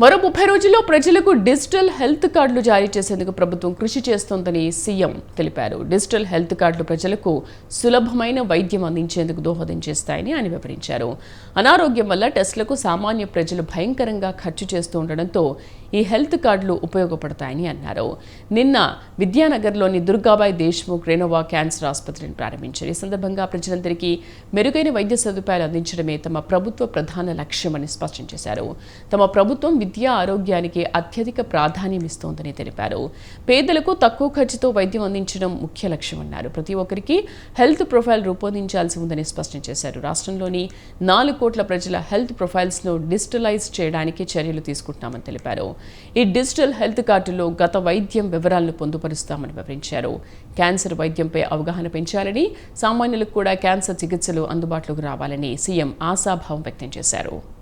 మరో ముప్పై రోజుల్లో ప్రజలకు డిజిటల్ హెల్త్ కార్డులు జారీ చేసేందుకు ప్రభుత్వం కృషి చేస్తోందని సీఎం తెలిపారు. డిజిటల్ హెల్త్ కార్డులు ప్రజలకు సులభమైన వైద్యం అందించేందుకు దోహదం చేస్తాయని ఆయన వివరించారు. అనారోగ్యం వల్ల టెస్టులకు సామాన్య ప్రజలు భయంకరంగా ఖర్చు చేస్తూ ఉండడంతో ఈ హెల్త్ కార్డులు ఉపయోగపడతాయని అన్నారు. నిన్న విద్యానగర్లోని దుర్గాబాయ్ దేశ్ముఖ్ రెనోవా క్యాన్సర్ ఆసుపత్రిని ప్రారంభించారు. ఈ సందర్భంగా ప్రజలందరికీ మెరుగైన వైద్య సదుపాయాలు అందించడమే తమ ప్రభుత్వ ప్రధాన లక్ష్యమని స్పష్టం చేశారు. తమ ప్రభుత్వం విద్యా ఆరోగ్యానికి అత్యధిక ప్రాధాన్యం ఇస్తోందని తెలిపారు. పేదలకు తక్కువ ఖర్చుతో వైద్యం అందించడం ముఖ్య లక్ష్యమన్నారు ప్రతి ఒక్కరికి హెల్త్ ప్రొఫైల్ రూపొందించాల్సి ఉందని స్పష్టం చేశారు. రాష్ట్రంలోని నాలుగు కోట్ల ప్రజల హెల్త్ ప్రొఫైల్స్ను డిజిటలైజ్ చేయడానికి చర్యలు తీసుకుంటున్నామని తెలిపారు. ఈ డిజిటల్ హెల్త్ కార్డులో గత వైద్యం వివరాలను పొందుపరుస్తామని వివరించారు. క్యాన్సర్ వైద్యంపై అవగాహన పెంచాలని సామాన్యులకు కూడా క్యాన్సర్ చికిత్సలు అందుబాటులోకి రావాలని సీఎం ఆశాభావం వ్యక్తం చేశారు.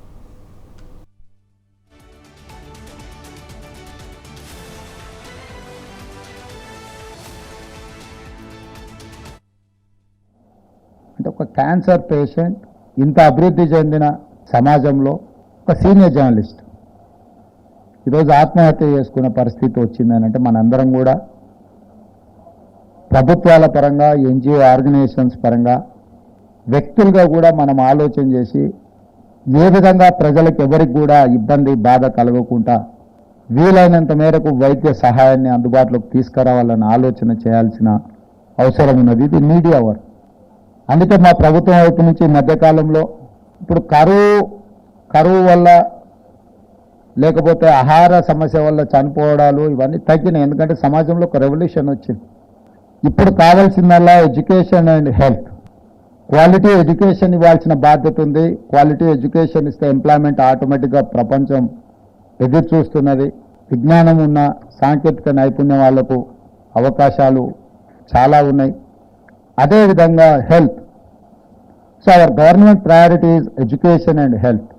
ఒక క్యాన్సర్ పేషెంట్ ఇంత అభివృద్ధి చెందిన సమాజంలో ఒక సీనియర్ జర్నలిస్ట్ ఈరోజు ఆత్మహత్య చేసుకునే పరిస్థితి వచ్చిందని అంటే మనందరం కూడా ప్రభుత్వాల పరంగా ఎన్జిఓ ఆర్గనైజేషన్స్ పరంగా వ్యక్తులుగా కూడా మనం ఆలోచన చేసి ఏ విధంగా ప్రజలకు ఎవరికి కూడా ఇబ్బంది బాధ కలగకుండా వీలైనంత మేరకు వైద్య సహాయాన్ని అందుబాటులోకి తీసుకురావాలని ఆలోచన చేయాల్సిన అవసరం ఉన్నది. ఇది మీడియా వర్క్. అందుకే మా ప్రభుత్వం వైపు నుంచి ఈ మధ్యకాలంలో ఇప్పుడు కరువు కరువు వల్ల లేకపోతే ఆహార సమస్య వల్ల చనిపోవడాలు ఇవన్నీ తగ్గినాయి. ఎందుకంటే సమాజంలో ఒక రెవల్యూషన్ వచ్చింది. ఇప్పుడు కావాల్సిందల్లా education and health. Quality education ఇవ్వాల్సిన బాధ్యత ఉంది. క్వాలిటీ ఎడ్యుకేషన్ ఇస్తే ఎంప్లాయ్మెంట్ ఆటోమేటిక్గా ప్రపంచం ఎదురు చూస్తున్నది విజ్ఞానం ఉన్న సాంకేతిక నైపుణ్యం వాళ్ళకు అవకాశాలు చాలా ఉన్నాయి. అదేవిధంగా health. So our government priority is education and health.